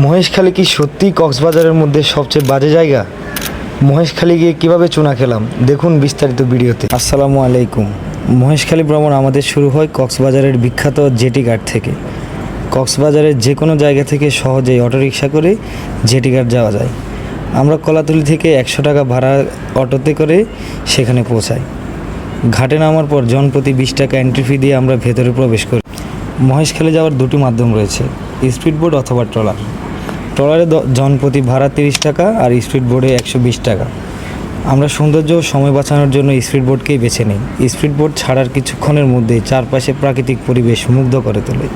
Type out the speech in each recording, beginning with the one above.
মহেশখালী কি সত্যিই কক্সবাজারের মধ্যে সবচেয়ে বাজে জায়গা? মহেশখালী গিয়ে কীভাবে চুনা খেলাম? দেখুন বিস্তারিত ভিডিওতে। আসসালামু আলাইকুম। মহেশখালী ভ্রমণ আমাদের শুরু হয় কক্সবাজারের বিখ্যাত জেটি ঘাট থেকে। কক্সবাজারের যে কোনো জায়গা থেকে সহজেই অটোরিকশা করে জেটি ঘাট যাওয়া যায়। আমরা কলাতলি থেকে একশো টাকা ভাড়া অটোতে করে সেখানে পৌঁছাই। ঘাটে নামার পর জনপ্রতি বিশ টাকা এন্ট্রি ফি দিয়ে আমরা ভেতরে প্রবেশ করি। মহেশখালী যাওয়ার দুটি মাধ্যম রয়েছে। স্পিড বোট অথবা ট্রলার। ট্রলারে জনপ্রতি ভাড়া তিরিশ টাকা আর স্পিড বোটে একশো বিশ টাকা। আমরা সৌন্দর্য ও সময় বাঁচানোর জন্য স্পিড বোটকেই বেছে নিই। স্পিড বোট ছাড়ার কিছুক্ষণের মধ্যেই চারপাশে প্রাকৃতিক পরিবেশ মুগ্ধ করে তোলে।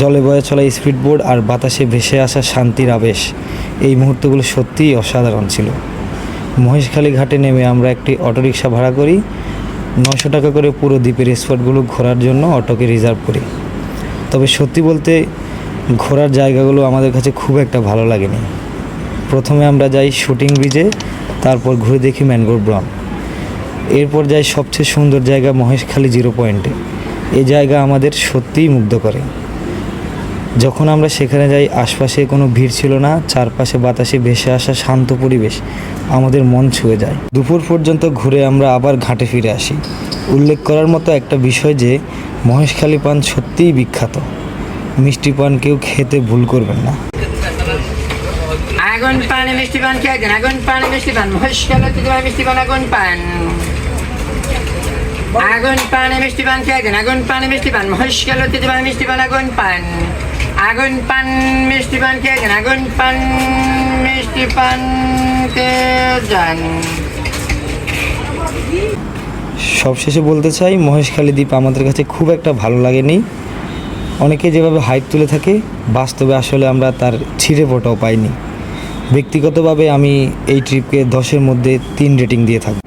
জলে বয়ে চলা স্পিড বোট আর বাতাসে ভেসে আসা শান্তির আবেশ, এই মুহূর্তগুলো সত্যিই অসাধারণ ছিল। মহেশখালী ঘাটে নেমে আমরা একটি অটোরিকশা ভাড়া করি। নশো টাকা করে পুরো দ্বীপের স্পটগুলো ঘোরার জন্য অটোকে রিজার্ভ করি। তবে সত্যি বলতে ঘোরার জায়গাগুলো আমাদের কাছে খুব একটা ভালো লাগেনি। প্রথমে আমরা যাই শুটিং ব্রিজে, তারপর ঘুরে দেখি ম্যানগ্রোভ ব্রাম। এরপর যাই সবচেয়ে সুন্দর জায়গা মহেশখালী জিরো পয়েন্টে। এ জায়গা আমাদের সত্যিই মুগ্ধ করে। যখন আমরা সেখানে যাই, আশপাশে কোনো ভিড় ছিল না, চারপাশে বাতাসে ভেসে আসা শান্ত পরিবেশ, আমাদের মন ছুঁয়ে যায়। দুপুর পর্যন্ত ঘুরে আমরা আবার ঘাটে ফিরে আসি। উল্লেখ করার মতো একটা বিষয় যে, মহেশখালী পান সত্যিই বিখ্যাত। মিষ্টি পান কেউ খেতে ভুল করবেন না। আগুন পান মিষ্টি পান দেন আগুন পান মিষ্টি পান মহেশখাল তোমার মিষ্টি পান, আগুন পান। আগুন পান মিষ্টি পান খেয়ে আগুন পান মিষ্টি পান তোমার মিষ্টি পান, আগুন পান। আগুন পান, মিষ্টি পান খেয়ে দেন আগুন পান, মিষ্টি পান খেয়ে যান। সবশেষে বলতে চাই মহেশখালী দ্বীপ আমাদের কাছে খুব একটা ভালো লাগেনি। অনেকে যেভাবে হাইপ তুলে থাকে, বাস্তবে আসলে আমরা তার ছিঁড়ে ফোটাও পাইনি। ব্যক্তিগতভাবে আমি এই ট্রিপকে দশের মধ্যে তিন রেটিং দিয়ে থাকব।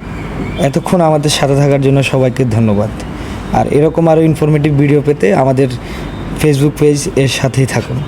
এতক্ষণ আমাদের সাথে থাকার জন্য সবাইকে ধন্যবাদ। আর এরকম আরও ইনফরমেটিভ ভিডিও পেতে আমাদের ফেসবুক পেজ এর সাথেই থাকুন।